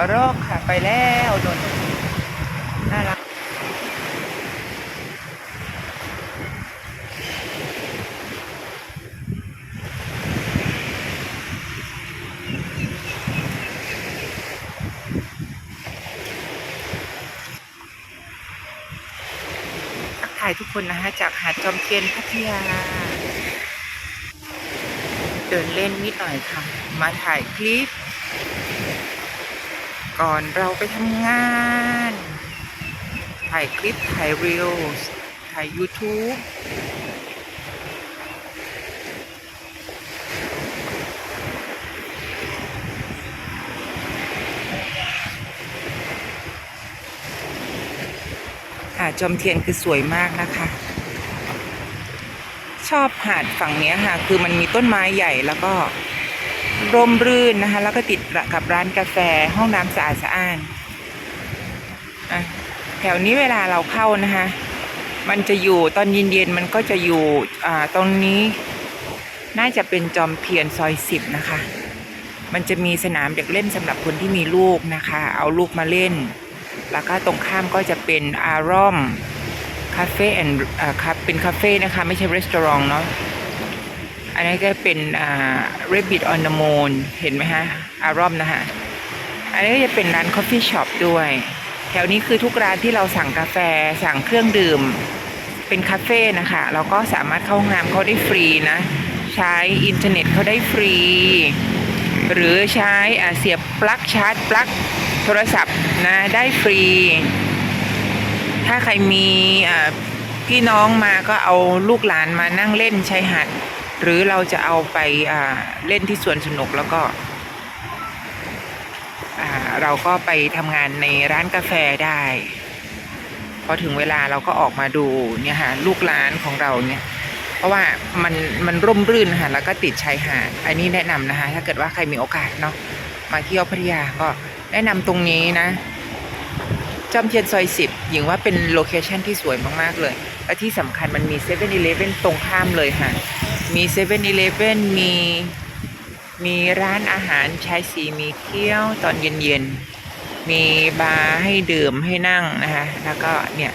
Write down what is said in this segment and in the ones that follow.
กระรอกค่ะไปแล้วนนน่ารักทักทายทุกคนนะคะ จากหาดจอมเทียนพัทยา เดินเล่นนิดหน่อยค่ะ มาถ่ายคลิป ก่อนเราไปทำงาน ถ่ายคลิป ถ่ายรีลถ่าย YouTube หาดจอมเทียนคือสวยมากนะคะ ชอบหาดฝั่งนี้ค่ะ คือมันมีต้นไม้ใหญ่แล้วก็ ร่มรื่นนะคะ แล้วก็ติดกับร้านกาแฟห้องน้ำสะอาดสะอ้านแถวนี้เวลาเราเข้านะคะ มันจะอยู่ตอนเย็นๆมันก็จะอยู่ตรงนี้น่าจะเป็นจอมเทียนซอยสิบนะคะ มันจะมีสนามเด็กเล่นสำหรับคนที่มีลูกนะคะ เอาลูกมาเล่น แล้วก็ตรงข้ามก็จะเป็นอารอมคาเฟ่แอนด์ครับเป็นคาเฟ่นะคะ ไม่ใช่รีสอร์ทเนาะ อันนี้ก็เป็นอ่า Rabbit on the Moon เห็นไหมฮะ อารอมนะคะอันนี้ก็จะเป็นร้าน Coffee Shop ด้วย แถวนี้คือทุกร้านที่เราสั่งกาแฟสั่งเครื่องดื่ม เป็นคาเฟ่นะคะเราก็สามารถเข้าห้องน้ำเขาได้ฟรีนะ ใช้อินเทอร์เน็ตเขาได้ฟรี หรือใช้อ่าเสียบปลั๊กชาร์จปลั๊กโทรศัพท์นะได้ฟรี ถ้าใครมีอ่าพี่น้องมาก็เอาลูกหลานมานั่งเล่นชายหาด หรือเราจะเอาไปเล่นที่สวนสนุกแล้วก็เราก็ไปทำงานในร้านกาแฟได้ พอถึงเวลาเราก็ออกมาดูเนี่ยค่ะลูกร้านของเราเนี่ย เพราะว่ามันมันร่มรื่นค่ะแล้วก็ติดชายหาดอันนี้แนะนำนะคะ ถ้าเกิดว่าใครมีโอกาสเนาะมาเที่ยวพัทยาก็แนะนำตรงนี้นะจอมเทียนซอยสิบหญิงว่าเป็นโลเคชันที่สวยมาก ๆ เลย และที่สำคัญมันมี7 e เ e ่ e อตรงข้ามเลยค่ะ มี7 e เ e ่ e อีมีมีร้านอาหารชายสีมีเคี้ยวตอนเย็นๆ มีบาร์ให้ดื่มให้นั่งนะคะ แล้วก็เนี่ย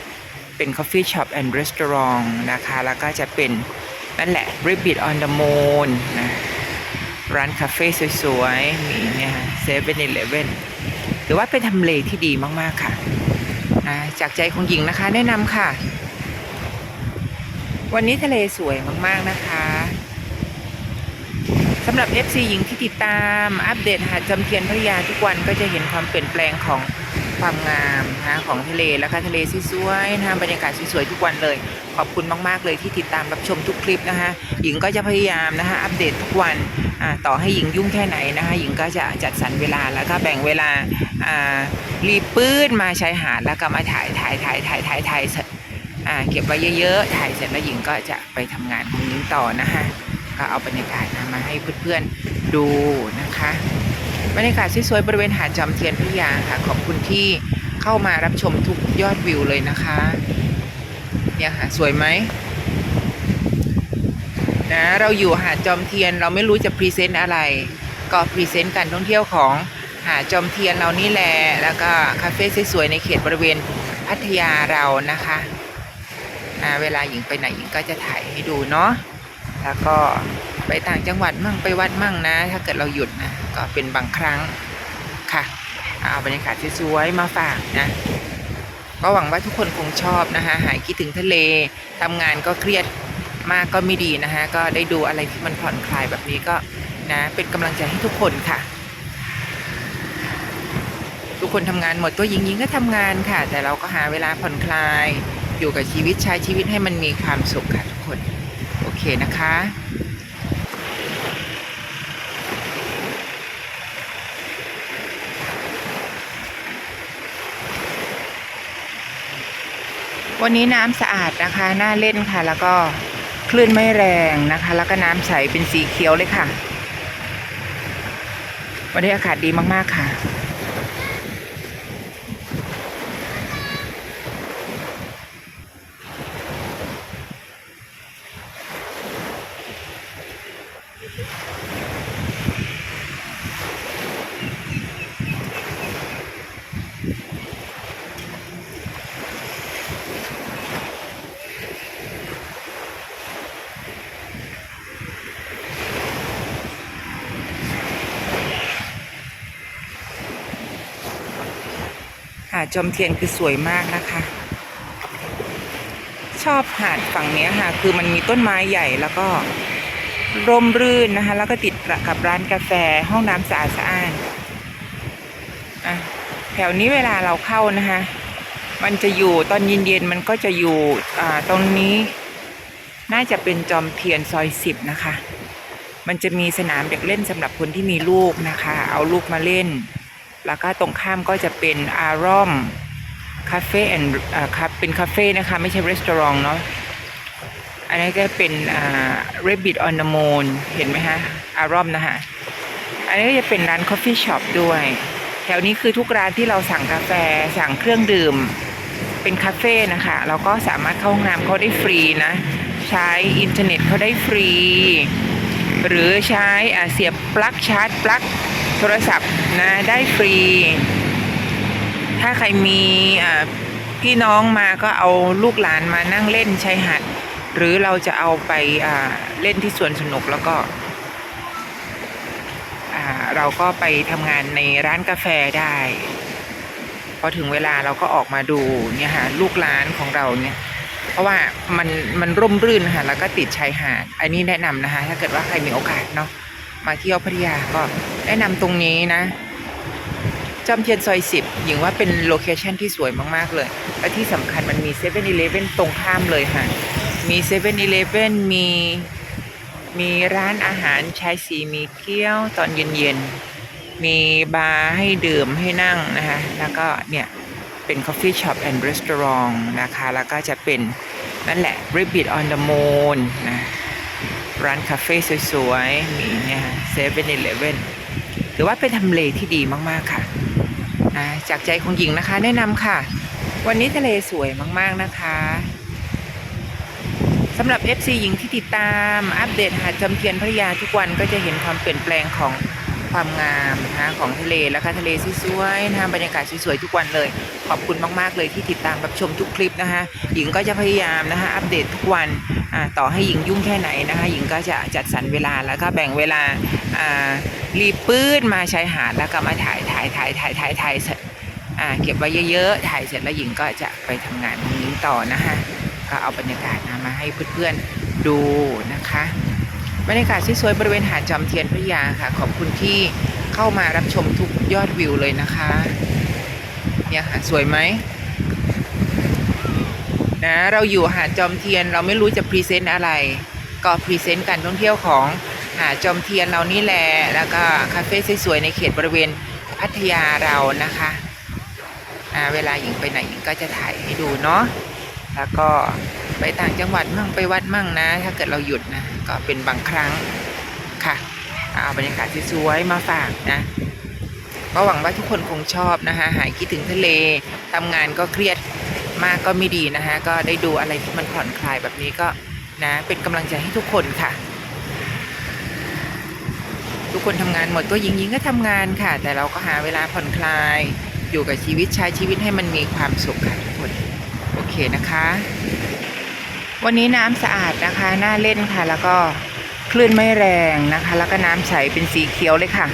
เป็น Coffee Shop and Restaurant นะคะ แล้วก็จะเป็น นั่นแหละ Ribbit on the Moon นะร้านคาเฟ่สวยๆ มีเนี่ยเซเว่นอีเลฟเว่นถือว่าเป็นทำเลที่ดีมากๆค่ะนะจากใจของหญิงนะคะแนะนำค่ะ วันนี้ทะเลสวยมาก ๆ นะคะสำหรับ FC หญิงที่ติดตามอัปเดตหาดจำเทียนพัทยาทุกวันก็จะเห็นความเปลี่ยนแปลงของความงามนะของทะเลแล้วก็ทะเลสวยๆนะบรรยากาศสวยๆทุกวันเลย ขอบคุณมากๆเลยที่ติดตามรับชมทุกคลิปนะคะหญิงก็จะพยายามนะคะอัปเดตทุกวันต่อให้หญิงยุ่งแค่ไหนนะคะหญิงก็จะจัดสรรเวลาแล้วก็แบ่งเวลารีบปื้นมาชายหาดแล้วก็มาถ่ายถ่ายถ่ายถ่ายถ่ายถ่ายเสร็จ อ่าเก็บไว้เยอะๆถ่ายเสร็จแล้วหญิงก็จะไปทำงานของหญิงต่อนะคะก็เอาบรรยากาศนะมาให้เพื่อนๆดูนะคะบรรยากาศสวยๆบริเวณหาดจอมเทียนพัทยาค่ะ ขอบคุณที่เข้ามารับชมทุกยอดวิวเลยนะคะเนี่ยค่ะสวยไหมนะเราอยู่หาดจอมเทียนเราไม่รู้จะพรีเซนต์อะไร ก็พรีเซนต์การท่องเที่ยวของหาดจอมเทียนเรานี่แหละแล้วก็คาเฟ่สวยๆในเขตบริเวณพัทยาเรานะคะ เวลาหญิงไปไหนหญิงก็จะถ่ายให้ดูเนาะแล้วก็ไปต่างจังหวัดมั่งไปวัดมั่งนะ ถ้าเกิดเราหยุดนะก็เป็นบางครั้งค่ะเอาบรรยากาศสวยๆมาฝากนะก็หวังว่าทุกคนคงชอบนะคะหายคิดถึงทะเลทำงานก็เครียดมากก็ไม่ดีนะคะก็ได้ดูอะไรที่มันผ่อนคลายแบบนี้ก็นะเป็นกำลังใจให้ทุกคนค่ะ ทุกคนทำงานหมดตัวหญิงหญิงก็ทำงานค่ะ แต่เราก็หาเวลาผ่อนคลาย อยู่กับชีวิตใช้ชีวิตให้มันมีความสุขค่ะทุกคน โอเคนะคะวันนี้น้ำสะอาดนะคะน่าเล่นค่ะ แล้วก็คลื่นไม่แรงนะคะ แล้วก็น้ำใสเป็นสีเขียวเลยค่ะ วันนี้อากาศดีมากๆค่ะ จอมเทียนคือสวยมากนะคะ ชอบหาดฝั่งนี้ค่ะ คือมันมีต้นไม้ใหญ่แล้วก็ร่มรื่นนะคะ แล้วก็ติดกับร้านกาแฟห้องน้ำสะอาดสะอ้านอะแถวนี้เวลาเราเข้านะคะ มันจะอยู่ตอนเย็นๆมันก็จะอยู่อ่าตรงนี้น่าจะเป็นจอมเทียนซอยสิบนะคะ มันจะมีสนามเด็กเล่นสำหรับคนที่มีลูกนะคะ เอาลูกมาเล่น แล้วก็ตรงข้ามก็จะเป็นอารอมคาเฟ่แอนด์ครับเป็นคาเฟ่นะคะไม่ใช่รีสอร์ทเนาะอันนี้ก็เป็นอ่า Rabbit on the Moon เห็นไหมฮะ อารอมนะคะอันนี้ก็จะเป็นร้าน Coffee Shop ด้วย แถวนี้คือทุกร้านที่เราสั่งกาแฟสั่งเครื่องดื่ม เป็นคาเฟ่นะคะเราก็สามารถเข้าห้องน้ำเขาได้ฟรีนะ ใช้อินเทอร์เน็ตเขาได้ฟรี หรือใช้เสียบปลั๊กชาร์จปลั๊ก ทรศัพท์นะได้ฟรี ถ้าใครมีพี่น้องมาก็เอาลูกหลานมานั่งเล่นชายหาดหรือเราจะเอาไปเล่นที่สวนสนุกแล้วก็เราก็ไปทำงานในร้านกาแฟได้ พอถึงเวลาเราก็ออกมาดูเนี่ยค่ะลูกร้านของเราเนี่ย เพราะว่ามันมันร่มรื่นค่ะแล้วก็ติดชายหาด อันนี้แนะนำนะคะ ถ้าเกิดว่าใครมีโอกาสเนาะ มาเที่ยวพัทยาก็แนะนำตรงนี้นะจอมเทียนซอยสิบหญิงว่าเป็นโลเคชันที่สวยมาก ๆ เลย และที่สำคัญมันมีเซเว่นอีเลฟเว่นตรงข้ามเลยค่ะ มีเซเว่นอีเลฟเว่นมีมีร้านอาหารชายสีมีเกี๊ยวตอนเย็นๆ มีบาร์ให้ดื่มให้นั่งนะคะ แล้วก็เนี่ยเป็น Coffee Shop and Restaurant นะคะ แล้วก็จะเป็นนั่นแหละ Rabbit on the Moon นะ ร้านคาเฟ่สวยๆ มีเนี่ยเซเว่นอีเลฟเว่นถือว่าเป็นทำเลที่ดีมากๆค่ะจากใจของหญิงนะคะ แนะนำค่ะ วันนี้ทะเลสวยมากๆนะคะสำหรับ FC หญิงที่ติดตามอัปเดตหาดจอมเทียนพัทยาทุกวันก็จะเห็นความเปลี่ยนแปลงของความงามนะคะของทะเลแล้วก็ทะเลสวยๆนะคะบรรยากาศสวยๆทุกวันเลย ขอบคุณมากๆเลยที่ติดตามรับชมทุกคลิปนะคะ หญิงก็จะพยายามนะคะอัปเดตทุกวัน ต่อให้หญิงยุ่งแค่ไหนนะคะหญิงก็จะจัดสรรเวลาแล้วก็แบ่งเวลารีบปื้นมาชายหาดแล้วก็มาถ่ายถ่ายถ่ายถ่ายถ่ายถ่ายเสร็จเก็บไว้เยอะๆถ่ายเสร็จแล้วหญิงก็จะไปทำงานของหญิงต่อนะคะก็เอาบรรยากาศมาให้เพื่อนๆดูนะคะบรรยากาศสวยๆบริเวณหาดจอมเทียนพัทยาค่ะ ขอบคุณที่เข้ามารับชมทุกยอดวิวเลยนะคะ เนี่ยค่ะสวยไหม นะ เราอยู่หาดจอมเทียนเราไม่รู้จะพรีเซนต์อะไร ก็พรีเซนต์การท่องเที่ยวของหาดจอมเทียนเรานี่แหละแล้วก็คาเฟ่สวยๆในเขตบริเวณพัทยาเรานะคะเวลาหญิงไปไหนหญิงก็จะถ่ายให้ดูเนาะแล้วก็ไปต่างจังหวัดมั่งไปวัดมั่งนะ ถ้าเกิดเราหยุดนะก็เป็นบางครั้งค่ะเอาบรรยากาศสวยๆมาฝากนะก็หวังว่าทุกคนคงชอบนะคะหายคิดถึงทะเลทำงานก็เครียด มากก็ไม่ดีนะคะก็ได้ดูอะไรที่มันผ่อนคลายแบบนี้ก็นะ เป็นกำลังใจให้ทุกคนค่ะ ทุกคนทำงานหมดตัวหญิงหญิงก็ทำงานค่ะ แต่เราก็หาเวลาผ่อนคลาย อยู่กับชีวิตใช้ชีวิตให้มันมีความสุขค่ะทุกคน โอเคนะคะ วันนี้น้ำสะอาดนะคะน่าเล่นค่ะ แล้วก็คลื่นไม่แรงนะคะ แล้วก็น้ำใสเป็นสีเขียวเลยค่ะ